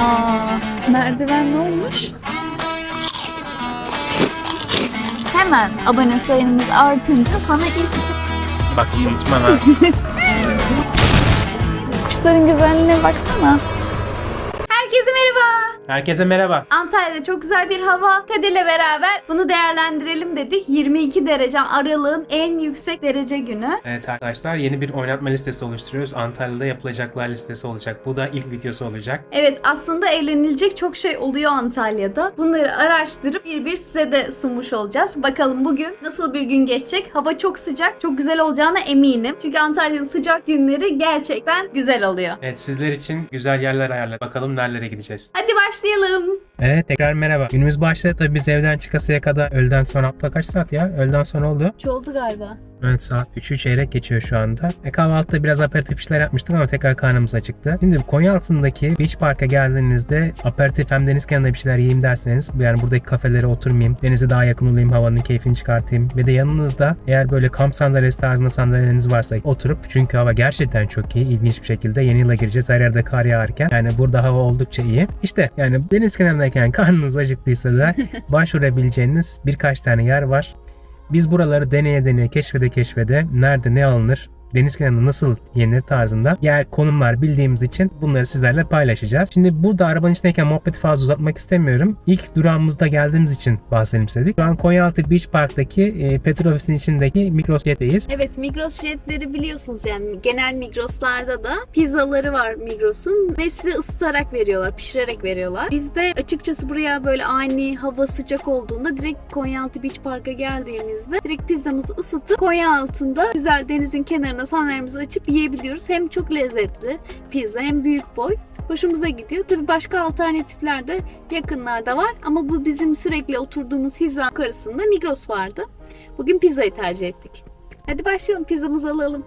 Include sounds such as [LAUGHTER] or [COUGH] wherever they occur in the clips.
Aa, merdiven ne olmuş? Hemen abone sayımız artınca sana ilk ışık... Bak unutma ha. [LAUGHS] Kuşların güzelliğine baksana. Herkese merhaba. Antalya'da çok güzel bir hava. Kadir'le beraber bunu değerlendirelim dedik. 22 derece aralığın en yüksek derece günü. Evet arkadaşlar yeni bir oynatma listesi oluşturuyoruz. Antalya'da yapılacaklar listesi olacak. Bu da ilk videosu olacak. Evet aslında eğlenilecek çok şey oluyor Antalya'da. Bunları araştırıp bir bir size de sunmuş olacağız. Bakalım bugün nasıl bir gün geçecek? Hava çok sıcak, çok güzel olacağına eminim. Çünkü Antalya'nın sıcak günleri gerçekten güzel oluyor. Evet sizler için güzel yerler ayarladık. Bakalım nerelere gideceğiz. Hadi başlayalım. Evet tekrar merhaba. Günümüz başladı. Tabii biz evden çıkasıya kadar öğleden sonra hatta kaç saat ya? Öğleden sonra oldu. Üç oldu galiba. Evet saat 3'ü çeyrek geçiyor şu anda. E, kahvaltıda biraz aperatif işler yapmıştık ama tekrar karnımız acıktı. Şimdi Konya altındaki Beach Park'a geldiğinizde aperatif hem deniz kenarında bir şeyler yiyeyim derseniz yani buradaki kafelere oturmayayım, denize daha yakın olayım, havanın keyfini çıkartayım ve de yanınızda eğer böyle kamp sandalyesi tarzında sandalyeniz varsa oturup çünkü hava gerçekten çok iyi. ilginç bir şekilde yeni yıla gireceğiz. Her yerde kar yağarken yani burada hava oldukça iyi. İşte yani deniz kenarındayken karnınız acıktıysa da [LAUGHS] başvurabileceğiniz birkaç tane yer var. Biz buraları deneye deneye keşfede keşfede nerede ne alınır deniz kenarında nasıl yenir tarzında yer konumlar bildiğimiz için bunları sizlerle paylaşacağız. Şimdi burada arabanın içindeyken muhabbeti fazla uzatmak istemiyorum. İlk durağımızda geldiğimiz için bahsedelim istedik. Şu an Konyaaltı Beach Park'taki e, petrol ofisinin içindeki Migros Jet'teyiz. Evet Migros jetleri biliyorsunuz yani genel Migros'larda da pizzaları var Migros'un ve size ısıtarak veriyorlar, pişirerek veriyorlar. Biz de açıkçası buraya böyle ani hava sıcak olduğunda direkt Konyaaltı Beach Park'a geldiğimizde direkt pizzamızı ısıtıp Konya altında güzel denizin kenarına sandalyelerimizi açıp yiyebiliyoruz. Hem çok lezzetli pizza hem büyük boy. Hoşumuza gidiyor. Tabii başka alternatifler de yakınlarda var ama bu bizim sürekli oturduğumuz hiza yukarısında Migros vardı. Bugün pizzayı tercih ettik. Hadi başlayalım pizzamızı alalım.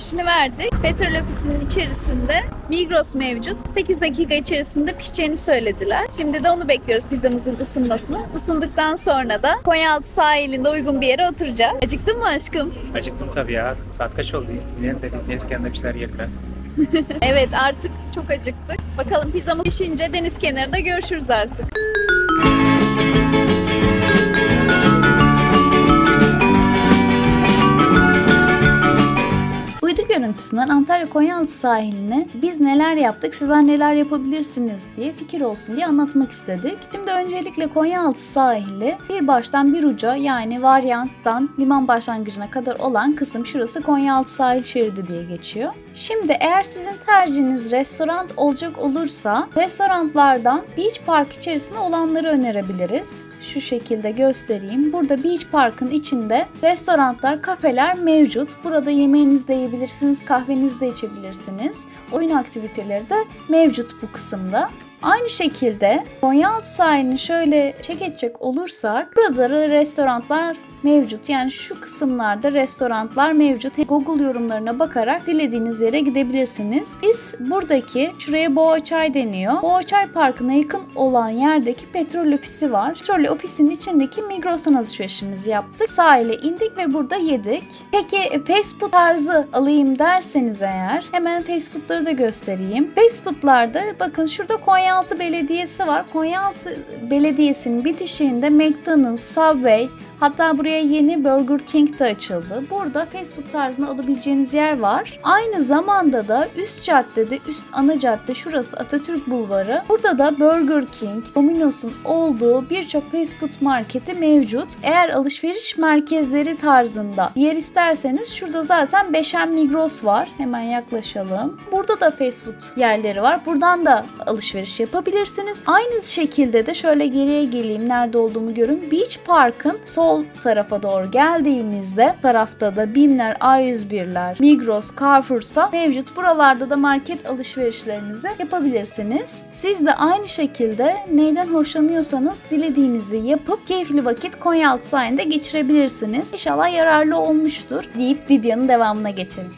Siparişini verdik. Petrol ofisinin içerisinde Migros mevcut. 8 dakika içerisinde pişeceğini söylediler. Şimdi de onu bekliyoruz pizzamızın ısınmasını. Isındıktan sonra da Konyaaltı sahilinde uygun bir yere oturacağız. Acıktın mı aşkım? Acıktım tabii ya. Saat kaç oldu? Yine de deniz kenarında bir şeyler yedim ben. [LAUGHS] Evet artık çok acıktık. Bakalım pizzamız pişince deniz kenarında görüşürüz artık. Görüntüsünden Antalya Konyaaltı sahiline biz neler yaptık, sizler neler yapabilirsiniz diye fikir olsun diye anlatmak istedik. Şimdi öncelikle Konyaaltı sahili bir baştan bir uca yani varyanttan liman başlangıcına kadar olan kısım şurası Konyaaltı sahil şeridi diye geçiyor. Şimdi eğer sizin tercihiniz restoran olacak olursa restoranlardan Beach Park içerisinde olanları önerebiliriz. Şu şekilde göstereyim. Burada Beach Park'ın içinde restoranlar, kafeler mevcut. Burada yemeğinizi de yiyebilirsiniz, kahvenizi içebilirsiniz. Oyun aktiviteleri de mevcut bu kısımda. Aynı şekilde Konyaaltı sahilini şöyle çek edecek olursak burada da restoranlar mevcut. Yani şu kısımlarda restoranlar mevcut. Google yorumlarına bakarak dilediğiniz yere gidebilirsiniz. Biz buradaki şuraya Boğaçay deniyor. Boğaçay Parkı'na yakın olan yerdeki petrol ofisi var. Petrol ofisinin içindeki Migros'tan alışverişimizi yaptık. Sahile indik ve burada yedik. Peki fast food tarzı alayım derseniz eğer hemen fast foodları da göstereyim. Fast foodlarda bakın şurada Konyaaltı Belediyesi var. Konyaaltı Belediyesi'nin bitişiğinde McDonald's, Subway, Hatta buraya yeni Burger King de açıldı. Burada fast food tarzında alabileceğiniz yer var. Aynı zamanda da üst caddede, üst ana cadde şurası Atatürk Bulvarı. Burada da Burger King, Domino's'un olduğu birçok fast food marketi mevcut. Eğer alışveriş merkezleri tarzında bir yer isterseniz şurada zaten Beşen Migros var. Hemen yaklaşalım. Burada da fast food yerleri var. Buradan da alışveriş yapabilirsiniz. Aynı şekilde de şöyle geriye geleyim nerede olduğumu görün. Beach Park'ın sol tarafı tarafa doğru geldiğimizde tarafta da BİM'ler, A101'ler, Migros, Carrefour'sa mevcut. Buralarda da market alışverişlerinizi yapabilirsiniz. Siz de aynı şekilde neyden hoşlanıyorsanız dilediğinizi yapıp keyifli vakit Konyaaltı sahilinde geçirebilirsiniz. İnşallah yararlı olmuştur deyip videonun devamına geçelim.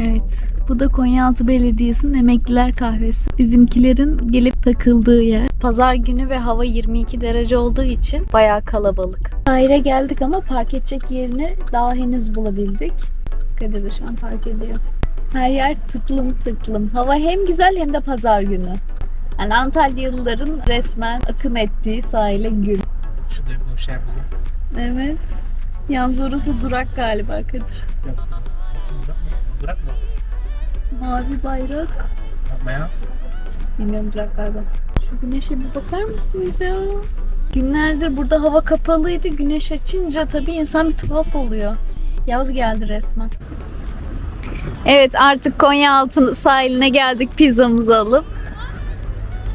Evet, bu da Konyaaltı Belediyesi'nin emekliler kahvesi. Bizimkilerin gelip takıldığı yer. Pazar günü ve hava 22 derece olduğu için bayağı kalabalık. Sahile geldik ama park edecek yerini daha henüz bulabildik. Kadir de şu an park ediyor. Her yer tıklım tıklım. Hava hem güzel hem de pazar günü. Yani Antalyalıların resmen akın ettiği sahile gün. Şurada bir yer buldum. Evet. Yalnız orası durak galiba Kadir. Yok. Durak mı? Mavi bayrak. Yapma ya. Bilmiyorum durak galiba. Şu güneşe bir bakar mısınız ya? Günlerdir burada hava kapalıydı. Güneş açınca tabii insan bir tuhaf oluyor. Yaz geldi resmen. Evet artık Konyaaltı sahiline geldik pizzamızı alıp.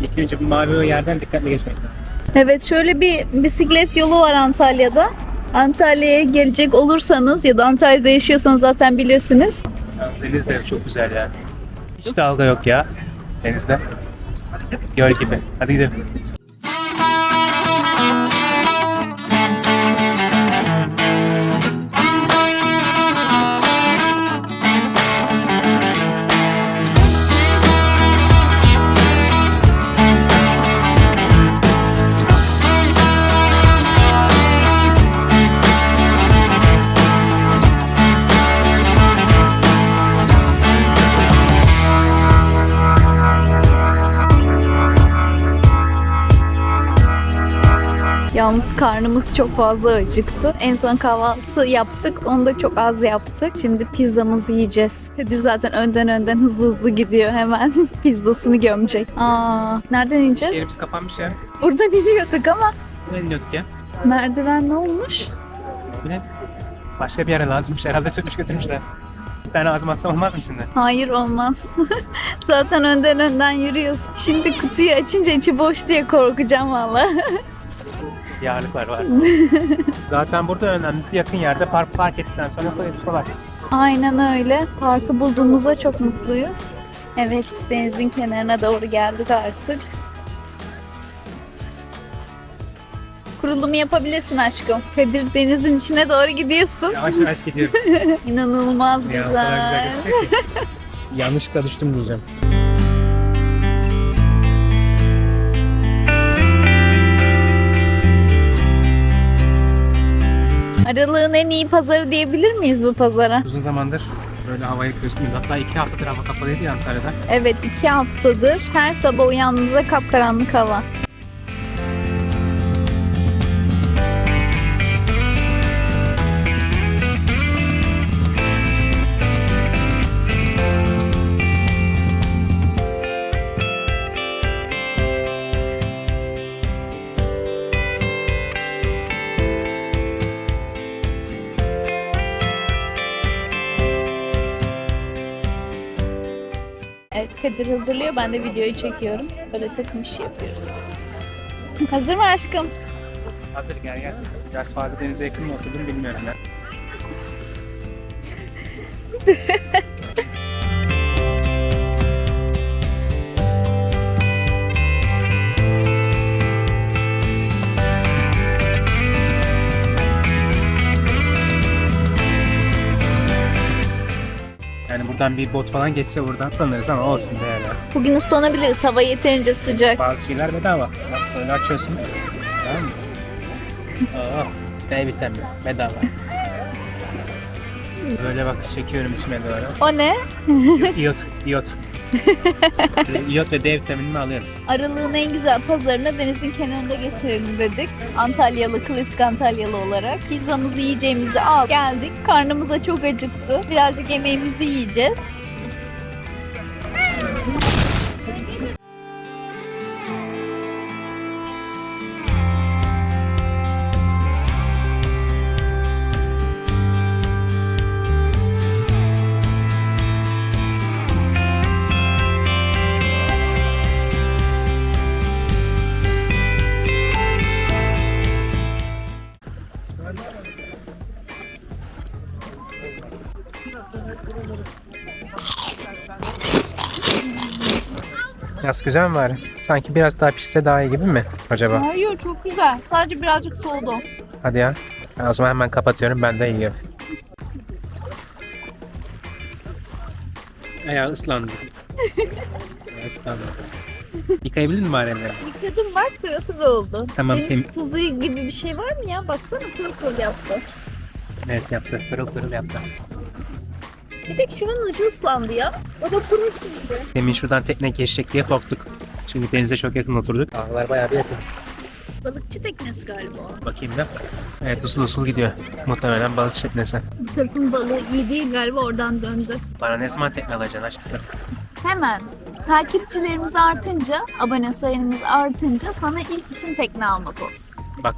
İlk önce bu mavi o yerden dikkatli geçmek lazım. Evet şöyle bir bisiklet yolu var Antalya'da. Antalya'ya gelecek olursanız ya da Antalya'da yaşıyorsanız zaten bilirsiniz. Deniz de çok güzel ya. Hiç dalga yok ya denizde. Göl gibi. Hadi gidelim. Yalnız karnımız çok fazla acıktı. En son kahvaltı yaptık. Onu da çok az yaptık. Şimdi pizzamızı yiyeceğiz. Kadir zaten önden önden hızlı hızlı gidiyor hemen. [LAUGHS] Pizzasını gömecek. Aa, nereden ineceğiz? Yerimiz kapanmış ya. Buradan [LAUGHS] iniyorduk ama Ne iniyorduk ya? merdiven ne olmuş? Bu ne? Başka bir yere lazımmış. Herhalde sökmüş götürmüşler. Bir tane ağzıma atsam olmaz mı şimdi? Hayır olmaz. [LAUGHS] zaten önden önden yürüyoruz. Şimdi kutuyu açınca içi boş diye korkacağım valla. Yağlıklar var. [LAUGHS] Zaten burada önemlisi yakın yerde park park ettikten sonra kolay. Aynen öyle. Parkı bulduğumuza çok mutluyuz. Evet, denizin kenarına doğru geldik artık. Kurulumu yapabilirsin aşkım. Kadir denizin içine doğru gidiyorsun. Yavaş yavaş gidiyorum. [LAUGHS] İnanılmaz Ya, güzel. güzel gözüküyor ki. [LAUGHS] Yanlışlıkla düştüm diyeceğim. Aralığın en iyi pazarı diyebilir miyiz bu pazara? Uzun zamandır böyle havaya gözükmüyor. Hatta iki haftadır hava kapalıydı ya Antalya'da. Evet, iki haftadır her sabah uyandığımızda kapkaranlık hava. Kadir hazırlıyor. Ben de videoyu çekiyorum. Böyle takım işi yapıyoruz. [LAUGHS] Hazır mı aşkım? Hazır gel gel. Biraz fazla denize yakın mı oturdum bilmiyorum ben. [LAUGHS] buradan bir bot falan geçse buradan sanırız ama olsun değerli. Bugün ıslanabiliriz. Hava yeterince sıcak. Bazı şeyler bedava. Bak böyle açıyorsun. Tamam mı? [LAUGHS] Oh, D vitamini bedava. Böyle bak çekiyorum içime doğru. O ne? İyot, iyot. [LAUGHS] İyot ve D vitaminini alıyorum. Aralığın en güzel pazarına denizin kenarında geçirelim dedik. Antalyalı, klasik Antalyalı olarak. Pizzamızı yiyeceğimizi al. Geldik. Karnımız da çok acıktı. Birazcık yemeğimizi yiyeceğiz. Güzel mi var? Sanki biraz daha pişse daha iyi gibi mi acaba? Hayır çok güzel. Sadece birazcık soğudu. Hadi ya. O zaman hemen kapatıyorum. Ben de yiyorum. Ayağı ıslandı. [LAUGHS] Ayağı ıslandı. Yıkayabildin mi bari elleri? Yıkadım bak pırıl pırıl oldu. Tamam, Deniz tem- tuzu gibi bir şey var mı ya? Baksana pırıl pırıl yaptı. Evet yaptı. Pırıl pırıl yaptı. Bir tek şunun ucu ıslandı ya. O da kuru şimdi. Demin şuradan tekne geçecek diye korktuk. Çünkü denize çok yakın oturduk. Dağlar bayağı bir yakın. Balıkçı teknesi galiba. o. Bakayım da. Evet usul usul gidiyor. Muhtemelen balık teknesi. Bu tarafın balığı iyi değil galiba oradan döndü. Bana ne zaman tekne alacaksın aşkısı? Hemen takipçilerimiz artınca, abone sayımız artınca sana ilk işim tekne almak olsun. Bak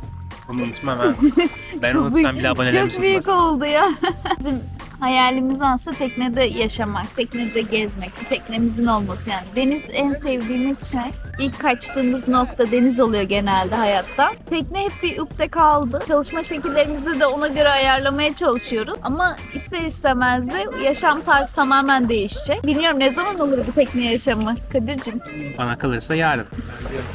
bunu unutmam ha. [LAUGHS] Ben unutsam bile abonelerimiz Çok büyük unutmaz. oldu ya. Bizim [LAUGHS] hayalimiz aslında teknede yaşamak, teknede gezmek, teknemizin olması yani. Deniz en sevdiğimiz şey. İlk kaçtığımız nokta deniz oluyor genelde hayatta. Tekne hep bir üpte kaldı. Çalışma şekillerimizde de ona göre ayarlamaya çalışıyoruz. Ama ister istemez de yaşam tarzı tamamen değişecek. Bilmiyorum ne zaman olur bu tekne yaşamı Kadir'cim. Bana kalırsa yarın.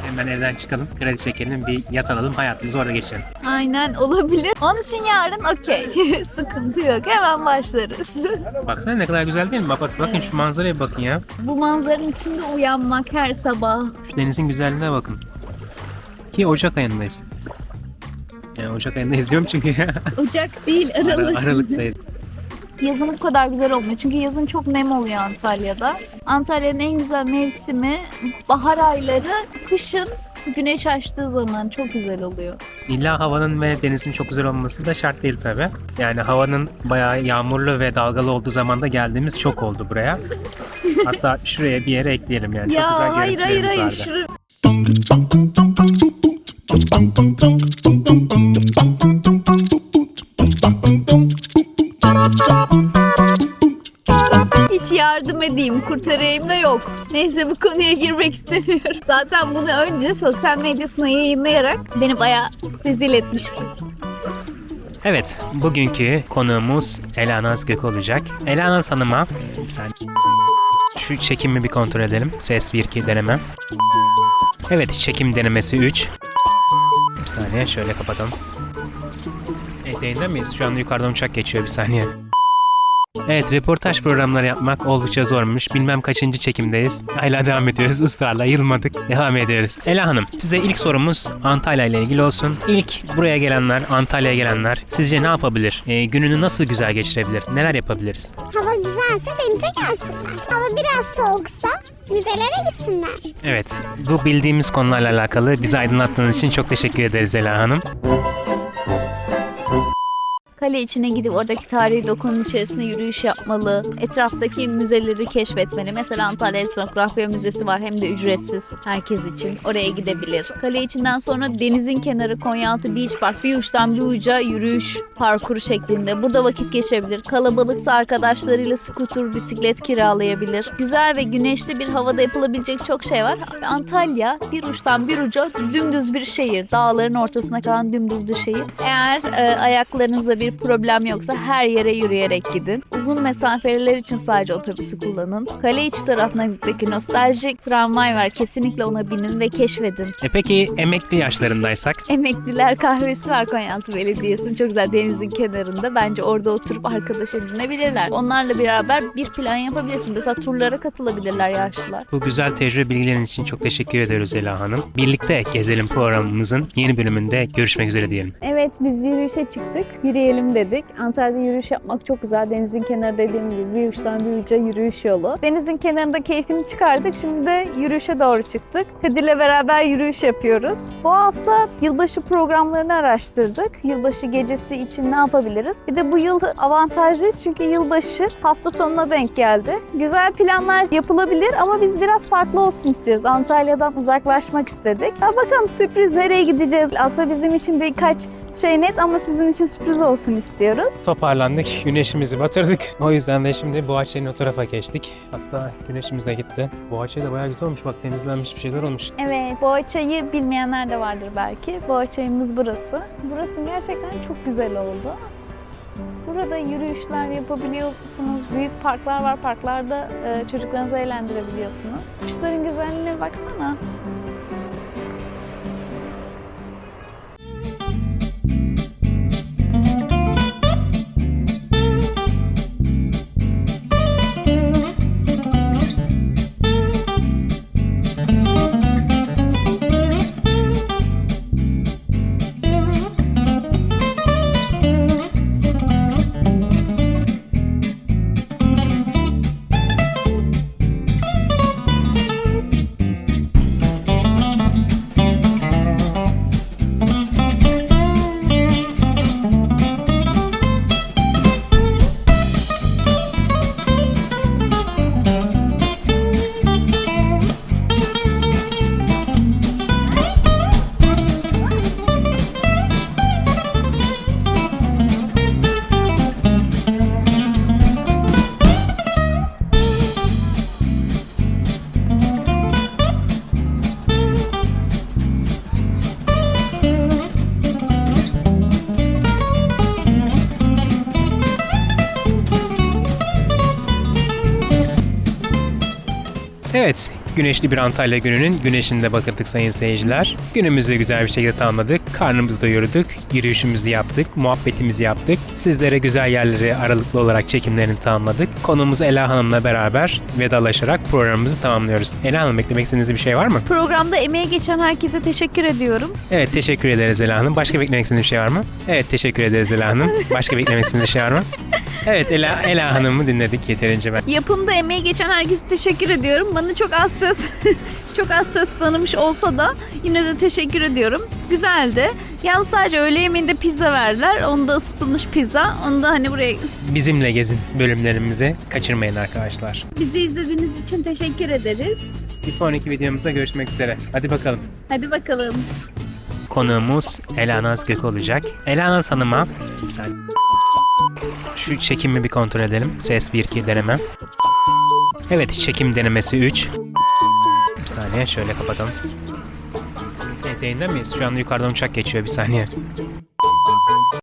Hemen evden çıkalım, kredi çekelim, bir yat alalım, hayatımızı orada geçirelim. Aynen olabilir. Onun için yarın okey. [LAUGHS] Sıkıntı yok. Hemen başlarız. [LAUGHS] Baksana ne kadar güzel değil mi? Bak, bak bakın şu manzaraya bakın ya. Bu manzaranın içinde uyanmak her sabah. Şu denizin güzelliğine bakın. Ki Ocak ayındayız. Yani Ocak ayındayız diyorum çünkü [LAUGHS] Ocak değil Ara- Aralık. Aralık'tayız. Yazın bu kadar güzel olmuyor. Çünkü yazın çok nem oluyor Antalya'da. Antalya'nın en güzel mevsimi bahar ayları, kışın güneş açtığı zaman çok güzel oluyor. İlla havanın ve denizin çok güzel olması da şart değil tabi. Yani havanın bayağı yağmurlu ve dalgalı olduğu zaman da geldiğimiz çok oldu buraya. Hatta şuraya bir yere ekleyelim yani. çok güzel hayır hayır görüntülerimiz hayır. vardı. Şurada yardım edeyim, kurtarayım da yok. Neyse bu konuya girmek istemiyorum. [LAUGHS] Zaten bunu önce sosyal medyasına yayınlayarak beni bayağı rezil etmişti. Evet, bugünkü konuğumuz Elanaz Gök olacak. Elanaz Hanım'a saniye. Şu çekimi bir kontrol edelim. Ses 1-2 deneme. Evet, çekim denemesi 3. Bir saniye, şöyle kapatalım. Yayında mıyız? Şu anda yukarıdan uçak geçiyor bir saniye. Evet, röportaj programları yapmak oldukça zormuş. Bilmem kaçıncı çekimdeyiz. Hala devam ediyoruz. Israrla yılmadık. Devam ediyoruz. Ela Hanım, size ilk sorumuz Antalya ile ilgili olsun. İlk buraya gelenler, Antalya'ya gelenler sizce ne yapabilir? Ee, gününü nasıl güzel geçirebilir? Neler yapabiliriz? Hava güzelse denize gelsinler. Hava biraz soğuksa müzelere gitsinler. Evet, bu bildiğimiz konularla alakalı bizi aydınlattığınız için çok teşekkür ederiz Ela Hanım. Kale içine gidip oradaki tarihi dokunun içerisinde yürüyüş yapmalı. Etraftaki müzeleri keşfetmeli. Mesela Antalya Etnografya Müzesi var hem de ücretsiz herkes için. Oraya gidebilir. Kale içinden sonra denizin kenarı Konyaaltı Beach Park bir uçtan bir uca yürüyüş parkuru şeklinde. Burada vakit geçirebilir. Kalabalıksa arkadaşlarıyla skuter, bisiklet kiralayabilir. Güzel ve güneşli bir havada yapılabilecek çok şey var. Antalya bir uçtan bir uca dümdüz bir şehir. Dağların ortasına kalan dümdüz bir şehir. Eğer e, ayaklarınızda bir problem yoksa her yere yürüyerek gidin. Uzun mesafeler için sadece otobüsü kullanın. Kale içi tarafındaki nostaljik tramvay var. Kesinlikle ona binin ve keşfedin. E peki emekli yaşlarındaysak? Emekliler kahvesi var Konyaaltı Belediyesi'nin çok güzel denizin kenarında. Bence orada oturup arkadaş edinebilirler. Onlarla beraber bir plan yapabilirsin. Mesela turlara katılabilirler yaşlılar. Bu güzel tecrübe bilgilerin için çok teşekkür ediyoruz Ela Hanım. Birlikte Gezelim programımızın yeni bölümünde görüşmek üzere diyelim. Evet biz yürüyüşe çıktık. Yürüyelim dedik. Antalya'da yürüyüş yapmak çok güzel. Denizin kenarı dediğim gibi bir uçtan bir uca yürüyüş yolu. Denizin kenarında keyfini çıkardık. Şimdi de yürüyüşe doğru çıktık. Kadir'le beraber yürüyüş yapıyoruz. Bu hafta yılbaşı programlarını araştırdık. Yılbaşı gecesi için ne yapabiliriz? Bir de bu yıl avantajlıyız çünkü yılbaşı hafta sonuna denk geldi. Güzel planlar yapılabilir ama biz biraz farklı olsun istiyoruz. Antalya'dan uzaklaşmak istedik. Ya bakalım sürpriz nereye gideceğiz? Aslında bizim için birkaç şey net ama sizin için sürpriz olsun istiyoruz. Toparlandık, güneşimizi batırdık. O yüzden de şimdi Boğaçay'ın o tarafa geçtik. Hatta güneşimiz de gitti. Boğaçay da bayağı güzel olmuş. Bak temizlenmiş bir şeyler olmuş. Evet, Boğaçay'ı bilmeyenler de vardır belki. Boğaçay'ımız burası. Burası gerçekten çok güzel oldu. Burada yürüyüşler yapabiliyorsunuz. Büyük parklar var. Parklarda e, çocuklarınızı eğlendirebiliyorsunuz. Kuşların güzelliğine baksana. Güneşli bir Antalya gününün güneşinde batırdık sayın seyirciler. Günümüzü güzel bir şekilde tamamladık. Karnımızı doyurduk, yürüyüşümüzü yaptık, muhabbetimizi yaptık. Sizlere güzel yerleri aralıklı olarak çekimlerini tamamladık. Konuğumuz Ela Hanım'la beraber vedalaşarak programımızı tamamlıyoruz. Ela Hanım eklemek istediğiniz bir şey var mı? Programda emeği geçen herkese teşekkür ediyorum. Evet teşekkür ederiz Ela Hanım. Başka beklemek istediğiniz bir şey var mı? Evet teşekkür ederiz Ela Hanım. Başka beklemek istediğiniz bir şey var mı? Evet Ela, Ela Hanım'ı dinledik yeterince ben. Yapımda emeği geçen herkese teşekkür ediyorum. Bana çok az söz [LAUGHS] çok az söz tanımış olsa da yine de teşekkür ediyorum. Güzeldi. Yalnız sadece öğle yemeğinde pizza verdiler. Onu da ısıtılmış pizza. Onu da hani buraya Bizimle gezin bölümlerimizi kaçırmayın arkadaşlar. bizi izlediğiniz için teşekkür ederiz. Bir sonraki videomuzda görüşmek üzere. Hadi bakalım. Hadi bakalım. Konuğumuz Elanaz Gök olacak. Elanaz Hanım'a saniye. Şu çekimi bir kontrol edelim. Ses 1-2 deneme. Evet çekim denemesi 3. Saniye şöyle kapatalım. Evet yayında mıyız? Şu anda yukarıdan uçak geçiyor bir saniye.